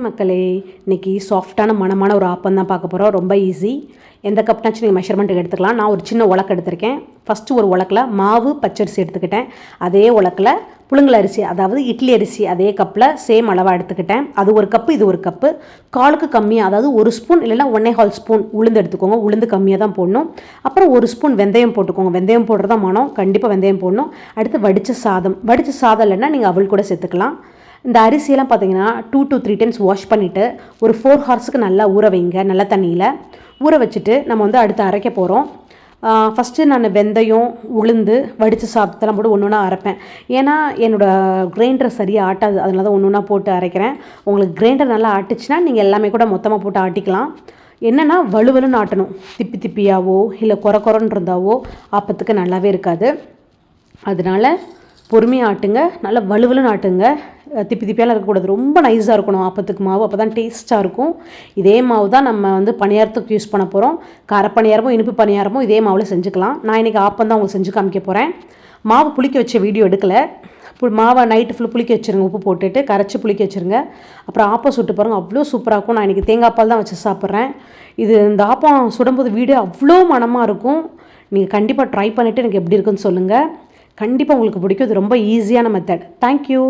மக்களே இன்னைக்கு சாஃப்டான மனமான ஒரு ஆப்பம் தான் பார்க்க போகிறோம் ரொம்ப ஈஸி எந்த கப்னாச்சும் நீங்கள் மெஷர்மெண்ட்டுக்கு எடுத்துக்கலாம். நான் ஒரு சின்ன உலக்கு எடுத்திருக்கேன். ஃபஸ்ட்டு ஒரு உலக்கில் மாவு பச்சரிசி எடுத்துக்கிட்டேன். அதே உலக்கில் புழுங்கல் அரிசி அதாவது இட்லி அரிசி அதே கப்பில் சேம் அளவாக எடுத்துக்கிட்டேன். அது ஒரு கப்பு இது ஒரு கப்பு காலுக்கு கம்மியாக அதாவது ஒரு ஸ்பூன் இல்லைன்னா ஒன்னே ஹால் ஸ்பூன் உளுந்து எடுத்துக்கோங்க. உளுந்து கம்மியாக தான் போடணும். அப்புறம் ஒரு ஸ்பூன் வெந்தயம் போட்டுக்கோங்க. வெந்தயம் போடுறதா மனம். கண்டிப்பாக வெந்தயம் போடணும். அடுத்து வடித்த சாதம். வடித்த சாதம் இல்லைன்னா நீங்கள் அவள் கூட சேர்த்துக்கலாம். இந்த அரிசியெல்லாம் பார்த்தீங்கன்னா two to three times wash பண்ணிவிட்டு ஒரு ஃபோர் ஹார்ஸுக்கு நல்லா ஊற வைங்க நல்ல தண்ணியில். ஊற வச்சுட்டு நம்ம வந்து அடுத்து அரைக்க போகிறோம் ஃபஸ்ட்டு நான் வெந்தயம் உளுந்து வடித்து சாப்பிட்டெல்லாம் போட்டு ஒன்று ஒன்றா அரைப்பேன். ஏன்னா என்னோடய கிரைண்டர் சரியாக ஆட்டாது. அதனால தான் ஒன்று ஒன்றா போட்டு அரைக்கிறேன். உங்களுக்கு கிரைண்டர் நல்லா ஆட்டுச்சுன்னா நீங்கள் எல்லாமே கூட மொத்தமாக போட்டு ஆட்டிக்கலாம். என்னென்னா வலுவலுன்னு ஆட்டணும். திப்பி திப்பியாவோ இல்லை குறை குறைன்னு இருந்தாவோ ஆப்பத்துக்கு நல்லாவே இருக்காது. அதனால பொறுமையாக ஆட்டுங்க. நல்லா வலுவலுன்னு ஆட்டுங்க. திப்பி திப்பியாலாம் இருக்கக்கூடாது. ரொம்ப நைஸாக இருக்கணும் ஆப்பத்துக்கு மாவு. அப்போ தான் டேஸ்ட்டாக இருக்கும். இதே மாவு தான் நம்ம வந்து பணியாரத்துக்கு யூஸ் பண்ண போகிறோம் காரப்பணியாரமும் இனிப்பு பணியாரமும் இதே மாவில் செஞ்சுக்கலாம். நான் இன்றைக்கி ஆப்பம் தான் உங்களுக்கு செஞ்சு காமிக்க போகிறேன் மாவு புளிக்க வச்ச வீடியோ எடுக்கலை. மாவை நைட்டு ஃபுல் புளிக்க வச்சுருங்க. உப்பு போட்டுட்டு கரைச்சி புளிக்க வச்சுருங்க. அப்புறம் ஆப்பம் சுட்டு பாருங்கள் அவ்வளோ சூப்பராக இருக்கும். நான் இன்றைக்கி தேங்காய் பால் தான் வச்சு சாப்பிட்றேன். இது இந்த ஆப்பம் சுடும்போது வீடு அவ்வளோ மணமாக இருக்கும். நீங்கள் கண்டிப்பாக ட்ரை பண்ணிவிட்டு எனக்கு எப்படி இருக்குன்னு சொல்லுங்கள் கண்டிப்பாக உங்களுக்கு பிடிக்கும். இது ரொம்ப ஈஸியான மெத்தட் தேங்க்யூ